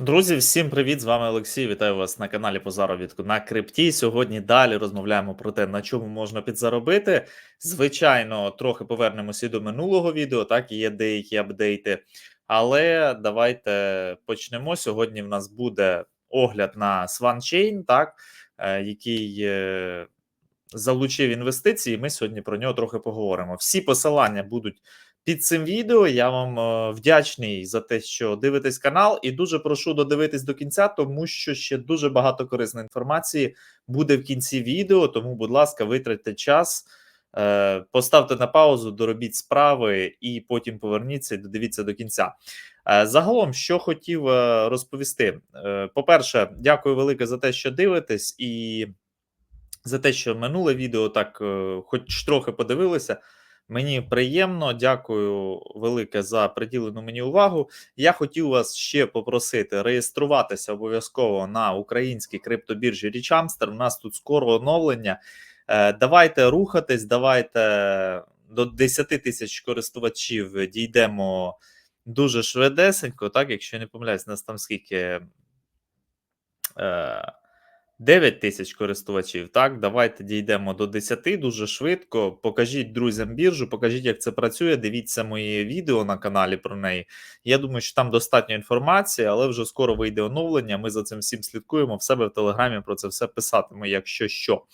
Друзі, всім привіт! З вами Олексій. Вітаю вас на каналі по заробітку на крипті. Сьогодні далі розмовляємо про те, на чому можна підзаробити. Звичайно, трохи повернемося до минулого відео, так є деякі апдейти. Але давайте почнемо. Сьогодні в нас буде огляд на SwanChain, так, е, який е, залучив інвестиції. Ми сьогодні про нього трохи поговоримо. Всі посилання будуть під цим відео. Я вам е, вдячний за те, що дивитесь канал, і дуже прошу додивитись до кінця, тому що ще дуже багато корисної інформації буде в кінці відео. Тому, будь ласка, витратьте час. е, Поставте на паузу, доробіть справи, і потім поверніться і додивіться до кінця. Е, Загалом, що хотів розповісти. По-перше, дякую велике за те, що дивитесь, і за те, що минуле відео так, хоч трохи подивилися. Мені приємно, дякую велике за приділену мені увагу. Я хотів вас ще попросити реєструватися обов'язково на українській криптобіржі Річамстер. У нас тут скоро оновлення. Е, Давайте рухатись, давайте до 10 тисяч користувачів дійдемо дуже швидесенько. Так, якщо не помиляюсь, нас там скільки. Е, 9 тисяч користувачів. Так, давайте дійдемо до 10 дуже швидко. Покажіть друзям біржу, покажіть, як це працює. Дивіться моє відео на каналі про неї. Я думаю, що там достатньо інформації, але вже скоро вийде оновлення. Ми за цим всім слідкуємо. В себе в телеграмі про це все писатиму, якщо що.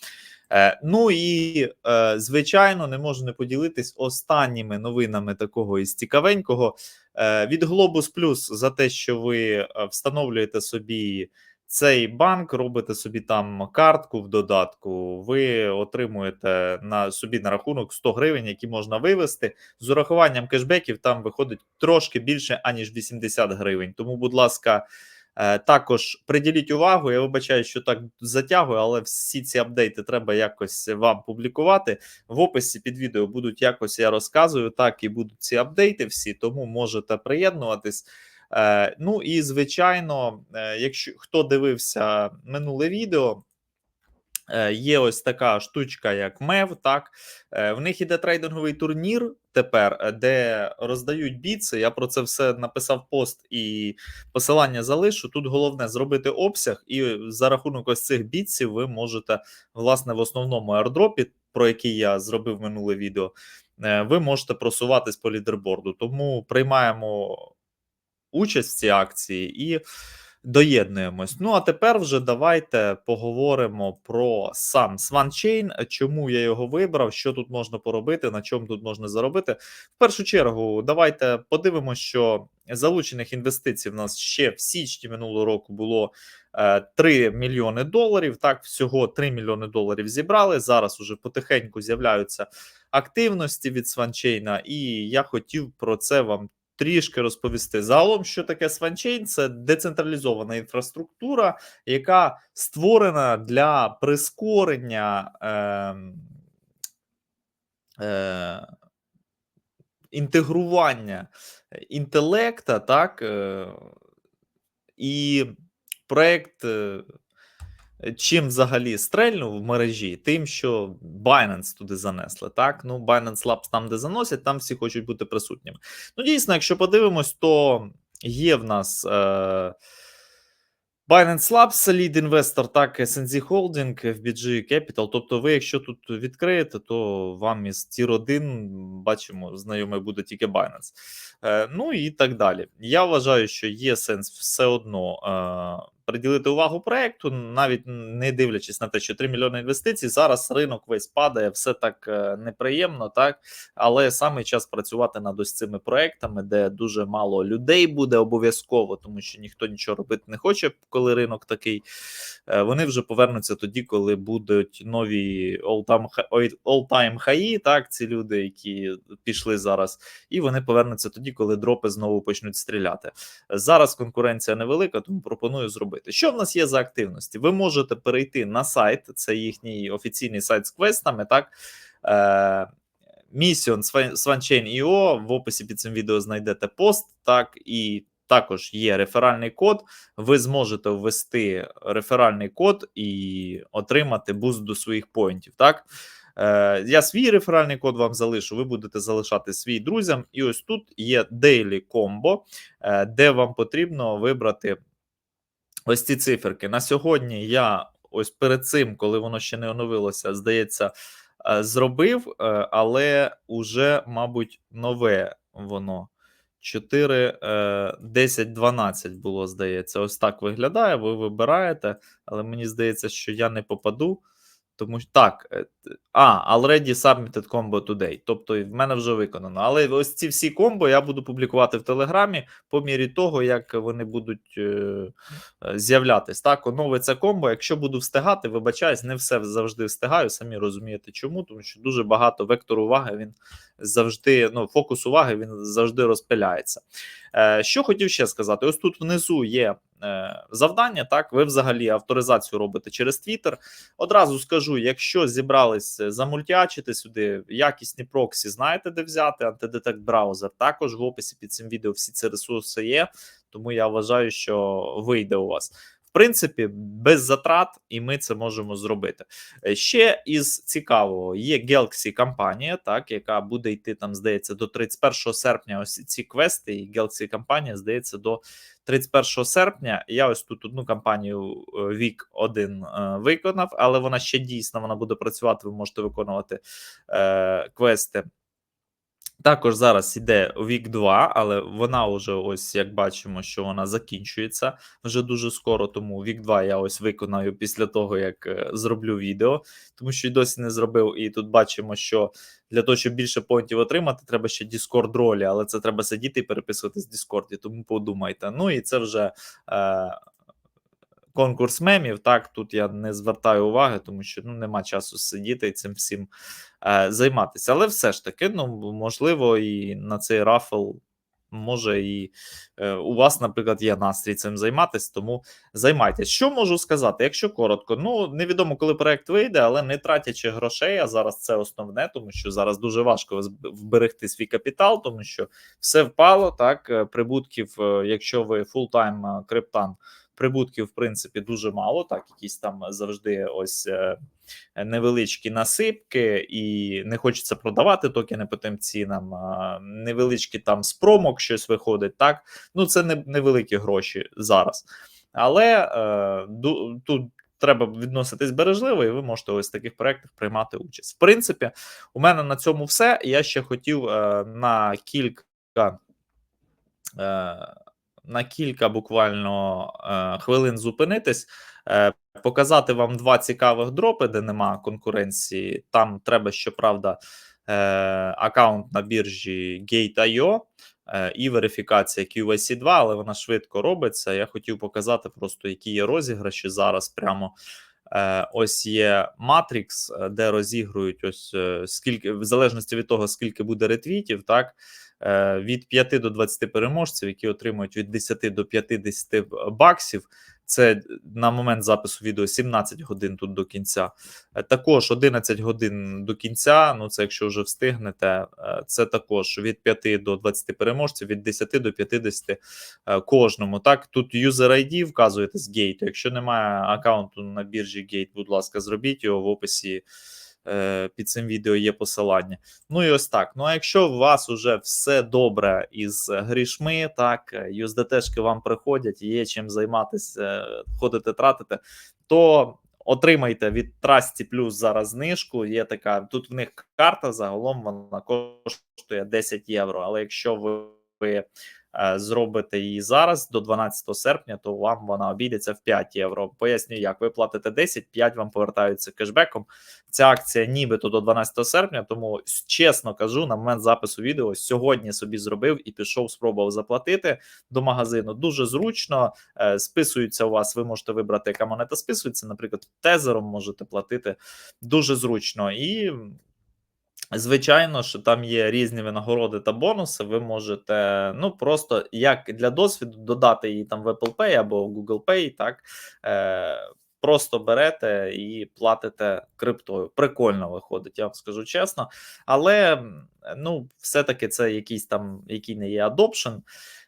Е, ну і е, звичайно, не можу не поділитись останніми новинами такого із цікавенького е, від Globus Plus за те, що ви е, встановлюєте собі цей банк, робите собі там картку в додатку, ви отримуєте на собі на рахунок 100 гривень, які можна вивести. З урахуванням кешбеків там виходить трошки більше, аніж 80 гривень. Тому, будь ласка, е, також приділіть увагу. Я вибачаю, що так затягую, але всі ці апдейти треба якось вам публікувати. В описі під відео будуть якось я розказую, так і будуть ці апдейти всі, тому можете приєднуватись. Е, ну і звичайно, е, якщо хто дивився минуле відео, е, є ось така штучка, як МЕВ. Так в них іде трейдинговий турнір тепер, де роздають біци. Я про це все написав пост і посилання залишу. Тут головне зробити обсяг, і за рахунок ось цих біців ви можете, власне, в основному аердропі, про який я зробив минуле відео. Ви можете просуватись по лідерборду. Тому приймаємо участь в цій акції і доєднуємось. Ну а тепер вже давайте поговоримо про сам SwanChain, чому я його вибрав, що тут можна поробити, на чому тут можна заробити. В першу чергу, давайте подивимося, що залучених інвестицій в нас ще в січні минулого року було е, 3 мільйони доларів. Так, всього 3 мільйони доларів зібрали. Зараз уже потихеньку з'являються активності від SwanChain, і я хотів про це вам трішки розповісти. Загалом, що таке SwanChain? Це децентралізована інфраструктура, яка створена для прискорення. Е, е, Інтегрування інтелекта, так, е, і проект е, чим взагалі стрельнув в мережі, тим, що Binance туди занесли. Так, ну Binance Labs там, де заносять, там всі хочуть бути присутніми. Ну, дійсно, якщо подивимось, то є в нас. Е- Binance Labs, лід інвестор, так, SNZ Holding, FBG Capital. Тобто, ви, якщо тут відкриєте, то вам із Тір 1, бачимо, знайомий буде тільки Binance. Е, ну і так далі. Я вважаю, що є сенс все одно е, приділити увагу проекту, навіть не дивлячись на те, що 3 мільйони інвестицій. Зараз ринок весь падає, все так е, неприємно, так але саме час працювати над ось цими проектами, де дуже мало людей буде обов'язково, тому що ніхто нічого робити не хоче, коли ринок такий. Е, вони вже повернуться тоді, коли будуть нові all-time хаї, так ці люди, які пішли зараз, і вони повернуться тоді, коли дропи знову почнуть стріляти. Зараз конкуренція невелика, тому пропоную зробити робити. Що в нас є за активності? Ви можете перейти на сайт, це їхній офіційний сайт з квестами. Так е, Mission SwanChain.io, в описі під цим відео знайдете пост. Так і також є реферальний код. Ви зможете ввести реферальний код і отримати буст до своїх поінтів. Так. Е, я свій реферальний код вам залишу, ви будете залишати свій друзям. І ось тут є Daily Combo, е, де вам потрібно вибрати Ось ці циферки. На сьогодні я ось перед цим, коли воно ще не оновилося, здається, е, зробив, е, але уже, мабуть, нове воно. 4, е, 10, 12 було, здається. Ось так виглядає. Ви вибираєте, але мені здається, що я не попаду. Тому що так, е, а, already submitted combo today. Тобто в мене вже виконано. Але ось ці всі комбо я буду публікувати в Телеграмі по мірі того, як вони будуть е, е, з'являтись. Так, оновиться комбо. Якщо буду встигати, вибачаюсь, не все завжди встигаю. Самі розумієте, чому, тому що дуже багато вектору уваги він завжди, ну, фокус уваги він завжди розпиляється. Е, що хотів ще сказати: ось тут внизу є е, завдання. Так, ви взагалі авторизацію робите через Twitter. Одразу скажу: якщо зібрались замультячити сюди якісні проксі, знаєте, де взяти антидетект браузер. Також в описі під цим відео всі ці ресурси є. Тому я вважаю, що вийде у вас. Принципі, без затрат, і ми це можемо зробити. Е, Ще із цікавого є Galaxy компанія, так яка буде йти там, здається, до 31 серпня. Ось ці квести, і Galaxy компанія, здається, до 31 серпня. Я ось тут одну кампанію е, вік один е, виконав, але вона ще дійсна, вона буде працювати. Ви можете виконувати е, квести. Також зараз іде вік 2, але вона вже ось як бачимо, що вона закінчується вже дуже скоро. Тому вік 2 я ось виконаю після того, як е, зроблю відео, тому що й досі не зробив. І тут бачимо, що для того, щоб більше понтів отримати, треба ще Discord ролі, але це треба сидіти і переписувати з Discord, тому подумайте. Ну і це вже. Е- Конкурс мемів, так тут я не звертаю уваги, тому що ну нема часу сидіти і цим всім е, займатися. Але все ж таки, ну можливо, і на цей рафл може і е, у вас, наприклад, є настрій цим займатися, тому займайтесь. Що можу сказати? Якщо коротко, ну невідомо, коли проект вийде, але не тратячи грошей, а зараз це основне, тому що зараз дуже важко вберегти свій капітал, тому що все впало. Так, е, прибутків, е, якщо ви фултайм е, криптан. Прибутків, в принципі, дуже мало. Так, якісь там завжди ось е, невеличкі насипки, і не хочеться продавати токени по тим цінам. Невеличкі там з промок щось виходить. Так, ну це не невеликі гроші зараз. Але е, тут треба відноситись бережливо, і ви можете ось в таких проєктах приймати участь. В принципі, у мене на цьому все. Я ще хотів е, на кілька. Е, на кілька буквально е, хвилин зупинитись, е, показати вам два цікавих дропи, де нема конкуренції. Там треба, щоправда, е, аккаунт на біржі Gate.io і верифікація QIC 2, але вона швидко робиться. Я хотів показати просто, які є розіграші зараз. Прямо ось є Matrix, де розігрують ось скільки, в залежності від того, скільки буде ретвітів, так. Е, Від 5 до 20 переможців, які отримують від 10 до 50 баксів. Це на момент запису відео 17 годин тут до кінця. Е, Також 11 годин до кінця. Ну це якщо вже встигнете, е, це також від 5 до 20 переможців, від 10 до 50 е, кожному. Так, тут user ID вказуєте з гейту. Якщо немає аккаунту на біржі Gate, будь ласка, зробіть його в описі. Е, Під цим відео є посилання. Ну і ось так. Ну а якщо у вас уже все добре із грішми, так USDT-шки вам приходять, є чим займатися, е, ходите, тратите, то отримайте від Trusty Plus зараз знижку. Є така тут в них карта. Загалом вона коштує 10 євро. Але якщо ви, ви е, зробите її зараз до 12 серпня, то вам вона обійдеться в 5 євро. Поясню, як ви платите 10, 5 вам повертаються кешбеком. Ця акція нібито до 12 серпня, тому чесно кажу, на момент запису відео сьогодні собі зробив і пішов, спробував заплатити до магазину. Дуже зручно е, списується у вас. Ви можете вибрати, яка монета списується. Наприклад, тезером можете платити дуже зручно і. Звичайно, що там є різні винагороди та бонуси. Ви можете ну просто як для досвіду додати її там в Apple Pay або Google Pay, так е, просто берете і платите криптою. Прикольно виходить, я вам скажу чесно. Але ну, все-таки це якийсь там, який не є adoption.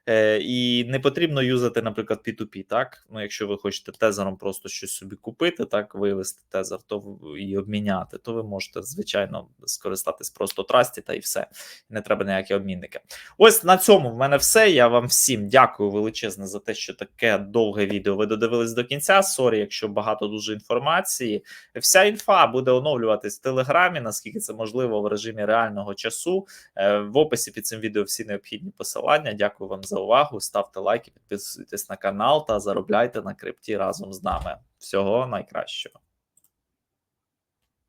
Е, і не потрібно юзати, наприклад, P2P, так? Ну, якщо ви хочете тезером просто щось собі купити, так, вивести тезер то і обміняти, то ви можете, звичайно, скористатись просто трасті та і все. Не треба ніякі обмінники. Ось на цьому в мене все. Я вам всім дякую величезне за те, що таке довге відео ви додивились до кінця. Сорі, якщо багато дуже інформації. Вся інфа буде оновлюватись в Телеграмі, наскільки це можливо в режимі реального часу. Е, В описі під цим відео всі необхідні посилання. Дякую вам за увагу. Ставте лайки, підписуйтесь на канал та заробляйте на крипті разом з нами. Всього найкращого.